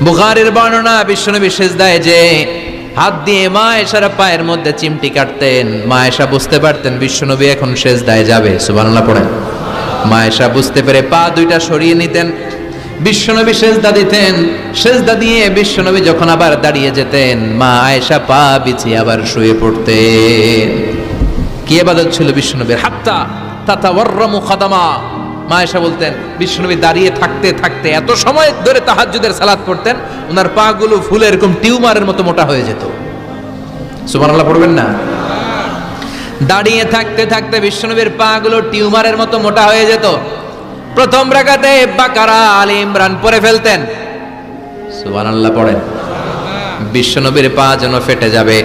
বুখারের বর্ণনা বিশ্বনবী সিজদায় যে হাত দিয়ে মা এসার পায়ের মধ্যে চিমটি কাটতেন, মা এসা বুঝতে পারতেন বিশ্বনবী এখন সেজদায় যাবে, সুবহানাল্লাহ পড়েন। মা এসা বুঝতে পেরে পা দুইটা সরিয়ে নিতেন, বিশ্বনবী সেজদা দিতেন, সেজদা দিয়ে বিশ্বনবী যখন আবার দাঁড়িয়ে যেতেন, মা আয়েশা পা বিছিয়ে আবার শুয়ে পড়তেন। কি এবাদত ছিল বিশ্বনবীর? হাত্তা তাতা ওয়ার্রামু খাদামা। মা আয়েশা বলতেন, বিশ্বনবী দাঁড়িয়ে থাকতে থাকতে এত সময় ধরে তাহাজ্জুদের সালাদ পড়তেন ওনার পা গুলো ফুলে এরকম টিউমারের মতো মোটা হয়ে যেত। সুবহানাল্লাহ, পড়বেন না? দাঁড়িয়ে থাকতে থাকতে বিশ্বনবীর পা গুলো টিউমারের মতো মোটা হয়ে যেত। প্রথম রাকাতে বাকারা আলী ইমরান পরে ফেলতেন। সুবহানাল্লাহ, পড়েন। বিশ্বনবীর পা যেন ফেটে যাবে।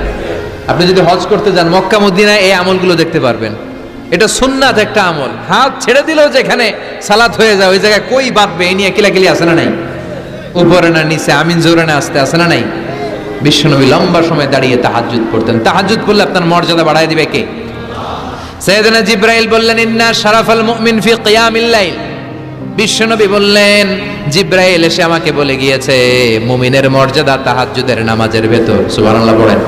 আপনি যদি হজ করতে যান মক্কা, মদিনায় এই আমলগুলো দেখতে পারবেন। এটা সুন্নাত একটা আমল। হাত ছেড়ে দিলেও যেখানে সালাত হয়ে যায়, ওই জায়গায় কই বাঁধবে এই নিয়ে কিলাকিলি আছে না নাই? উপরে না নিচে, আমিন জোরে না আসতে আছে না নাই? বিশ্বনবী লম্বা সময় দাঁড়িয়ে তাহাজ্জুদ পড়তেন। তাহাজ্জুদ পড়লে আপনার মর্যাদা বাড়ায় দিবে কে? সৈয়দনা জিব্রাইল বললেন, ইন্না শারাফাল মুমিন ফি কিয়ামিল লাইল। বিশ্বনবী বললেন, জিব্রাইল এসে আমাকে বলে গিয়েছে, মুমিনের মর্যাদা তাহাজ্জুদের নামাজের ভেতর। সুবহানাল্লাহ পড়েন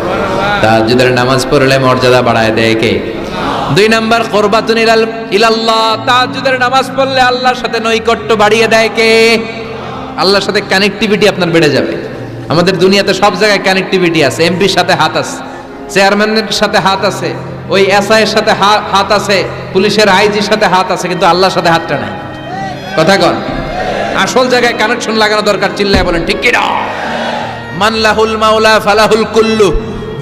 তাহাজ্জুদের নামাজ পড়লে মর্যাদা বাড়ায় দেয় কে? দুই নাম্বার, কোরবাতুন ইলাল, ইলাল্লাহ, তাহাজ্জুদের নামাজ পড়লে আল্লাহর সাথে নৈকট্য বাড়িয়ে দেয় কে? আল্লাহর সাথে কানেক্টিভিটি আপনার বেড়ে যাবে। আমাদের দুনিয়াতে সব জায়গায় কানেক্টিভিটি আছে এমপির সাথে হাত আছে চেয়ারম্যানের সাথে হাত আছে, ওই এসআই এর সাথে হাত আছে, পুলিশের আইজির সাথে হাত আছে, কিন্তু আল্লাহর সাথে হাতটা নাই। কথা কন। আসল জায়গায় কানেকশন লাগানো দরকার, চিল্লায় বলেন, ঠিক কিনা? মানলাহুল মাওলা, ফালাহুল কুল্লু।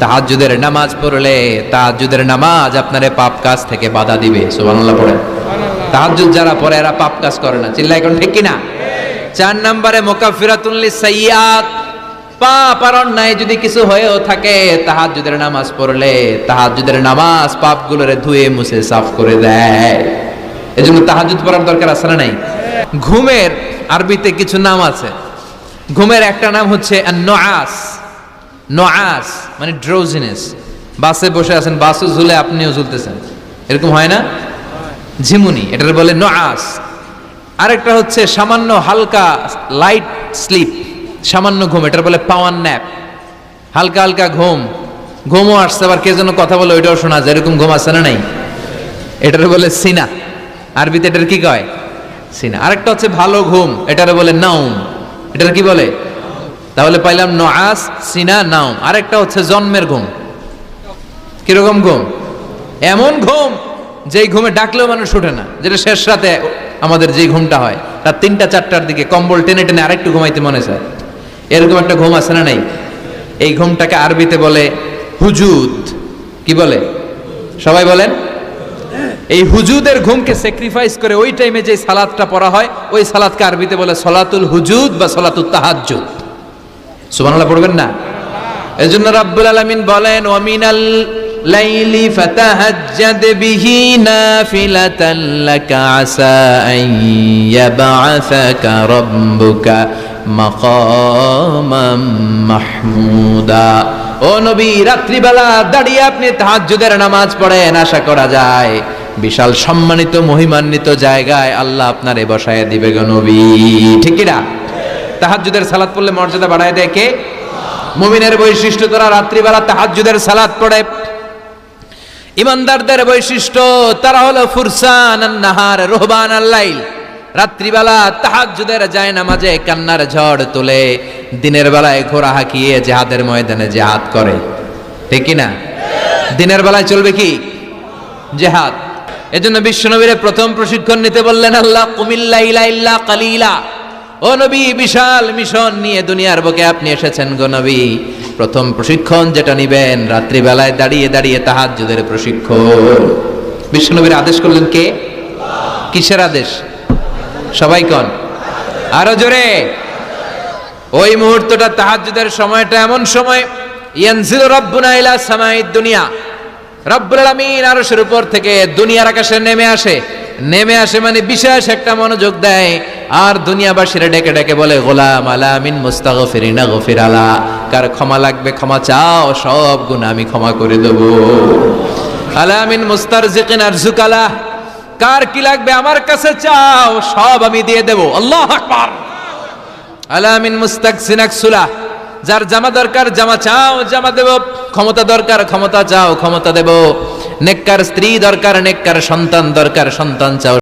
তাহাজ্জুদের নামাজ পড়লে তাহাজ্জুদের নামাজ আপনারে পাপ কাজ থেকে বাধা দিবে সুবহানাল্লাহ পড়ে। তাহাজ্জুদ যারা পড়ে এরা পাপ কাজ করে না। চিল্লাই এখন ঠিক কিনা? চার নম্বরে মোকাফিরাতুল্লি সাইয়াত পাপ আর অন্যায় যদি কিছু হয়েও থাকে তাহাজ্জুদের নামাজ পড়লে তাহাজ্জুদের নামাজ পাপ পাপগুলোরে ধুয়ে মুছে সাফ করে দেয়। এজন্য তাহাজ্জুদ পড়ার দরকার আছে না নাই? ঘুমের আরবিতে কিছু নাম আছে। ঘুমের একটা নাম হচ্ছে নোয়াস নোয়াস মানে ড্রোজিনেস বাসে বসে আছেন বাসও ঝুলে আপনিও ঝুলতেছেন। এরকম হয় না? ঝিমুনি, এটার বলে নোয়াস আরেকটা হচ্ছে সামান্য হালকা লাইট স্লিপ সামান্য ঘুম, এটার বলে পাওয়ার ন্যাপ হালকা হালকা ঘুম। ঘুমও আসছে, আবার কে যেন কথা বলে ওইটাও শোনা যায়। এরকম ঘুম আসছে না নাই? এটার বলে সিনা। আরবিতে এটার কি কয়? সিনা। আরেকটা হচ্ছে ভালো ঘুম, এটার বলে নাউম এটার কি বলে? তাহলে পাইলাম নআস সিনা নাউম আরেকটা হচ্ছে জন্মের ঘুম। কীরকম ঘুম? এমন ঘুম যেই ঘুমে ডাকলেও মানুষ ওঠে না, যেটা শেষ রাতে আমাদের যেই ঘুমটা হয়। রাত তিনটা, চারটার দিকে কম্বল টেনে টেনে আরেকটু ঘুমাইতে মনে চায়। এরকম একটা ঘুম আছে না নাই? এই ঘুমটাকে আরবিতে বলে হুজুদ। কি বলে? সবাই বলেন? এই হুজুদের ঘুমকে স্যাক্রিফাইস করে ওই টাইমে যে সালাদটা পড়া হয়, ওই সালাদকে আরবিতে বলে সলাতুল হুজুদ বা সলাতুল তাহাজ্জুদ। সুবহানাল্লাহ পড়বেন না? এজন্য রাব্বুল আলামিন বলেন ওয়ামিনাল লাইলি ফাতাহাজ্জাদ বিহি নাফিলাতান লাকা আসা আন রাব্বুকা মাকামাম মাহমুদা। ও নবী, রাত্রিবেলা দাঁড়িয়ে আপনি তাহাজ্জুদের নামাজ পড়েন, আশা করা যায় বিশাল সম্মানিত, মহিমান্বিত জায়গায় আল্লাহ আপনারে বসায় দিবে গো নবী। ঠিক না? তাহাজ্জুদের সালাত পড়লে মর্যাদা বাড়ায় দেয় কে? মুমিনের বৈশিষ্ট্য তারা রাত্রিবেলা তাহাজ্জুদের সালাত পড়ে। ইমানদারদের বৈশিষ্ট্য তারা হলো ফুরসান নাহার, রোহবান আল্লাইল রাত্রিবেলা তাহাজ্জুদের যায় নামাজে কান্নার ঝড় তুলে। দিনের বেলায় ঘোড়া হাঁকিয়ে জেহাদের ময়দানে জেহাদ করে। ঠিক না? দিনের বেলায় চলবে কি? জেহাদ। এজন্য বিশ্বনবীরে প্রথম প্রশিক্ষণ নিতে বললেন, আল্লাহ কুমিল্লা ইলা ইল্লা কালিলা। ও নবী, বিশাল মিশন নিয়ে দুনিয়ার বুকে আপনি এসেছেন গো নবী। প্রথম প্রশিক্ষণ যেটা নিবেন, রাত্রিবেলায় দাঁড়িয়ে দাঁড়িয়ে তাহাজ্জুদের প্রশিক্ষণ। বিশ্বনবীর আদেশ করলেন কে? কিসের আদেশ? সবাই কন? আরও জোরে। ওই মুহূর্তটা তাহাজ্জুদের সময়টা এমন সময়, ইয়ানজিল রব্বুনা দুনিয়া রব্বুল আলামিন আরশের উপর থেকে দুনিয়ার আকাশে নেমে আসে। নেমে আসে মানে বিশেষ একটা মনোযোগ দেয়। আর দুনিয়াবাসীরা ডেকে ডেকে বলে, গোলাম আলামিন মুস্তাগফিরিনা গফির আলা। কার ক্ষমা লাগবে, ক্ষমা চাও, সব গুণ আমি ক্ষমা করে দেব। আলামিন মুস্তার জিকিন আর জুকালা কার কি লাগবে আমার কাছে চাও, সব আমি দিয়ে দেব। আল্লাহ আকবার। আলামিন মুস্তাক সিনাক সুলা যার জামা দরকার জামা চাও, জামা দেব। ক্ষমতা দরকার, ক্ষমতা চাও, ক্ষমতা দেব। নেককার স্ত্রী দরকার নেককার সন্তান দরকার সন্তান চাও